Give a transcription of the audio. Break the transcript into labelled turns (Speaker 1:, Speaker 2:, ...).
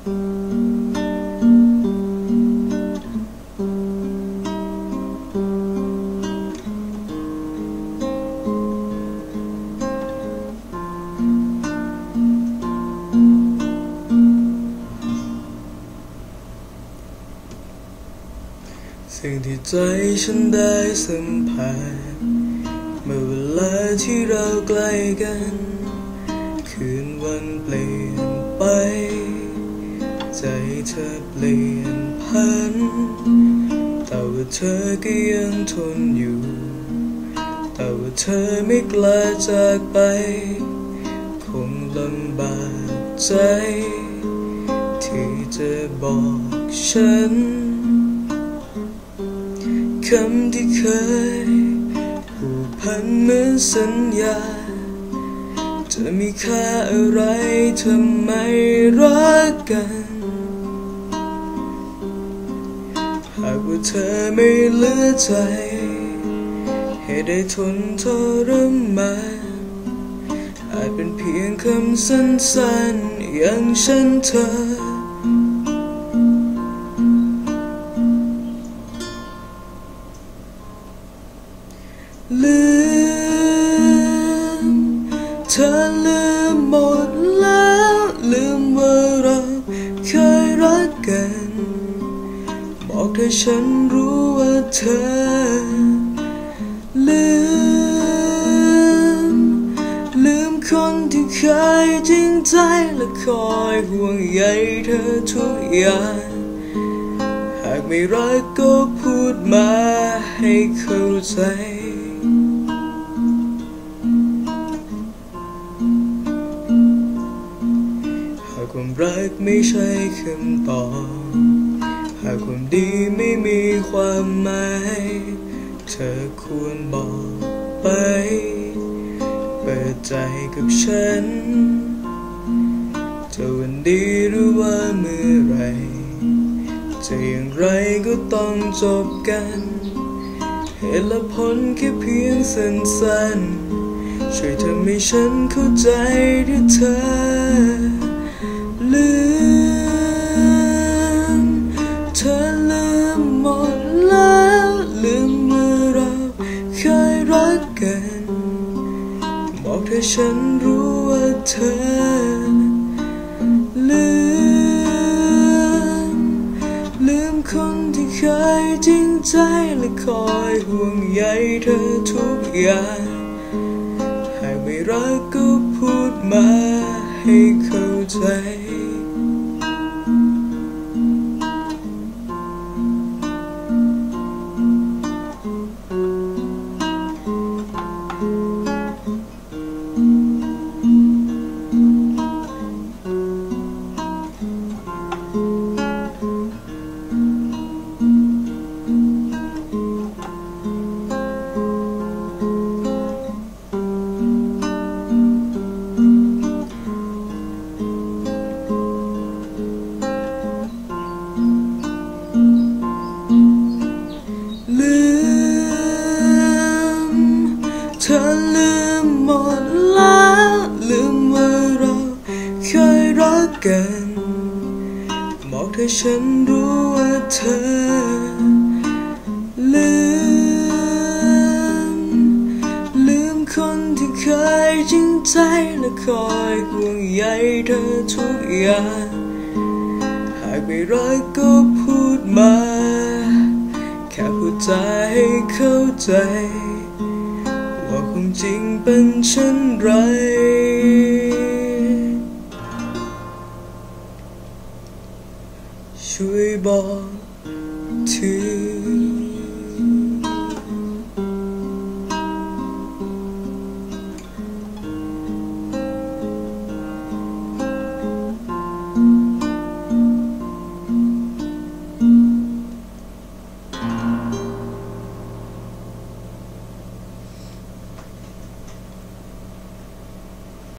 Speaker 1: สิ่งที่ใจฉันได้สัมผัสเมื่อเวลาที่เราใกล้กัน คืนวันเปลี่ยนไป ใจเธอเปลี่ยนพัน แต่ว่าเธอก็ยังทนอยู่ แต่ว่าเธอไม่กล้าจากไป คงลำบากใจ ที่จะบอกฉัน คำที่เคยผูกพันเหมือนสัญญา จะมีค่าอะไรทำไมรักกัน หากว่าเธอไม่เหลือใจ ให้ได้ทนทรมานอาจเป็นเพียงคำสั้นๆอย่างฉันเธอ อลืมหมดแล้วลืมว่าเราเคยรักกัน บอกให้ฉันรู้ว่าเธอลืม ลืมคนที่เคยจริงใจและคอยห่วงใยเธอทุกอย่างหากไม่รักก็พูดมาให้เข้าใจ ความรักไม่ใช่คำตอบหากความดีไม่มีความหมาย เธอควรบอกไป เปิดใจกับฉัน จะวันดีหรือว่าเมื่อไร จะอย่างไรก็ต้องจบกัน เหตุและผลแค่เพียงสั้นๆ ช่วยทำให้ฉันเข้าใจด้วยเธอ กัน บอกให้ฉันรู้ว่าเธอลืมลืมคนที่เคยจริงใจและคอยห่วงใยเธอทุกอย่างหากไม่รักก็พูดมาให้เข้าใจ มหมดแล้วลืมว่าเราเคยรักกันบอกให้ฉันรู้ว่าเธอลืม ลืมคนที่เคยจริงใจและคอยห่วงใยเธอทุกอย่างหากไม่รักก็พูดมา แค่พูดใจให้เข้าใจ จริงเป็นเช่นไร ช่วยบอกที